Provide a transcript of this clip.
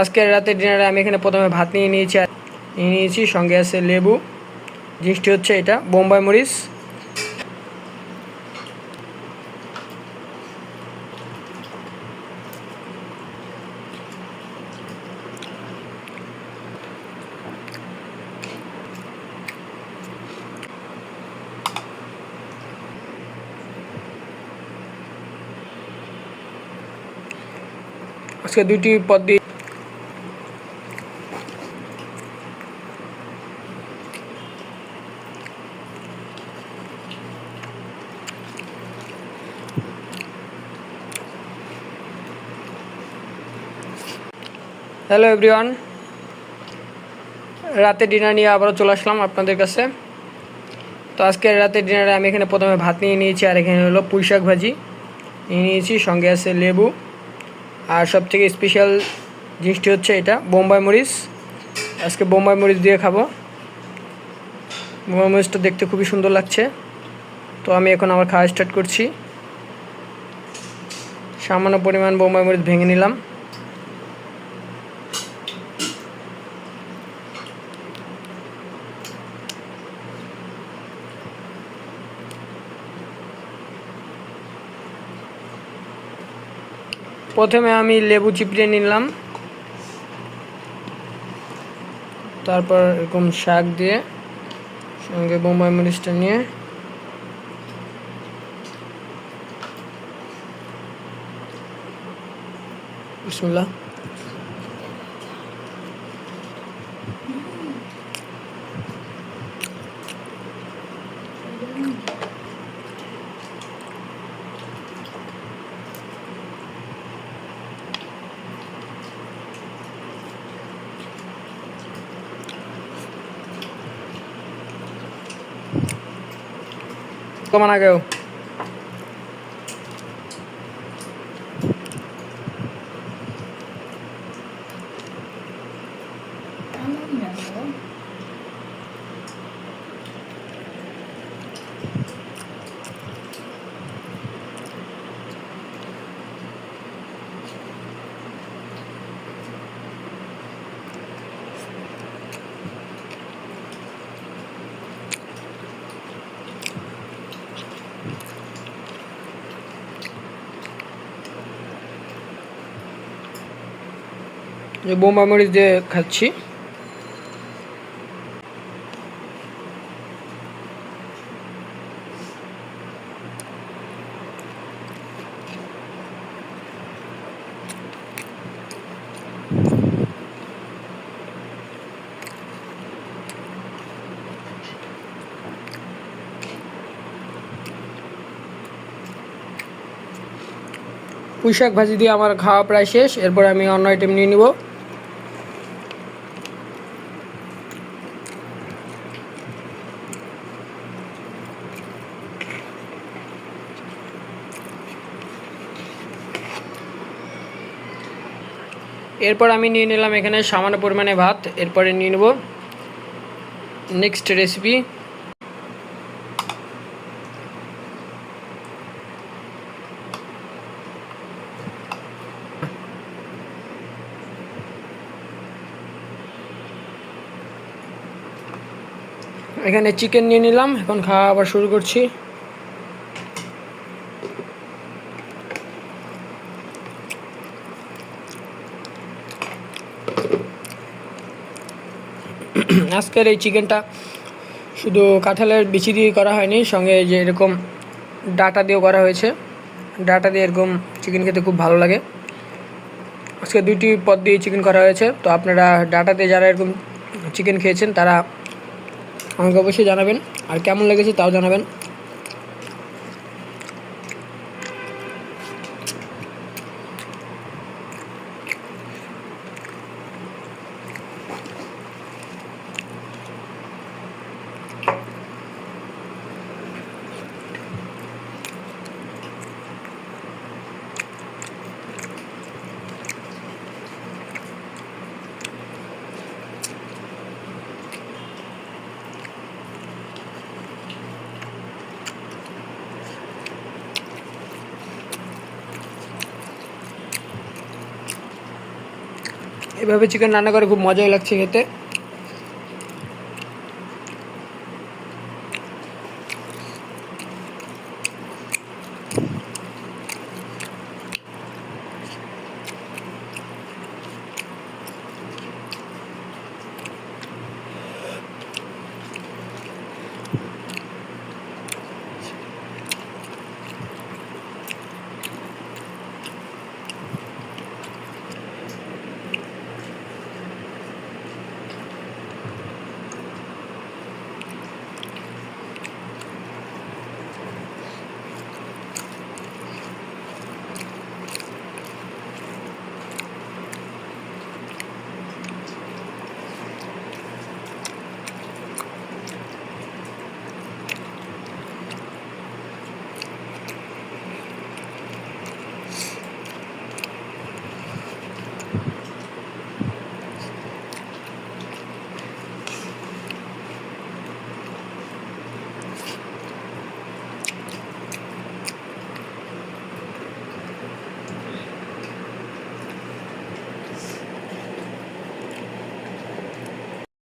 আজকের রাতের ডিনারে আমি এখানে প্রথমে ভাত নিয়ে নিয়েছি নিয়ে নিয়েছি, সঙ্গে আছে লেবু। জিনিসটি হচ্ছে এটা, বোম্বাই মরিচ। আজকে দুইটি পদ দিয়ে হ্যালো এভরিওয়ান রাতে ডিনার নিয়ে আবারও চলে আসলাম আপনাদের কাছে। তো আজকের রাতে ডিনারে আমি এখানে প্রথমে ভাত নিয়ে নিয়েছি, আর এখানে হলো পুঁই শাক ভাজি নিয়ে নিয়েছি, সঙ্গে আছে লেবু। আর সব থেকে স্পেশাল জিনিসটি হচ্ছে এটা, বোম্বাই মরিচ। আজকে বোম্বাই মরিচ দিয়ে খাব। বোম্বাই মরিচটা দেখতে খুবই সুন্দর লাগছে। তো আমি এখন আমার খাওয়া স্টার্ট করছি। সামান্য পরিমাণ বোম্বাই মরিচ ভেঙে নিলাম। প্রথমে আমি লেবু চিপড়ে নিলাম। তারপর এরকম শাক দিয়ে সঙ্গে বোম্বাই মরিচটা নিয়ে বিসমুল্লাহ। কমান আগেও। যে মরিচ দিয়ে খাচ্ছি। পুঁই শাক ভাজি দিয়ে আমার খাওয়া প্রায় শেষ, এরপর আমি অন্য আইটেম নিয়ে নিব। এরপর আমি নিয়ে নিলাম এখানে সামান্য পরিমাণে ভাত, এরপরে নিয়ে নেব নেক্সট রেসিপি এখানে চিকেন নিয়ে নিলাম, এখন খাওয়া আবার শুরু করছি। আজকের এই চিকেনটা শুধু কাঁঠালের বিচি দিয়ে করা হয়নি, সঙ্গে যে এরকম ডাটা দিয়েও করা হয়েছে। ডাটা দিয়ে এরকম চিকেন খেতে খুব ভালো লাগে। আজকে দুইটি পদ দিয়ে চিকেন করা হয়েছে, তো আপনারা ডাটা দিয়ে যারা এরকম চিকেন খেয়েছেন, তারা আমাকে অবশ্যই জানাবেন। আর কেমন লেগেছে তাও জানাবেন। এভাবে চিকেন রান্না করে খুব মজাই লাগছে খেতে।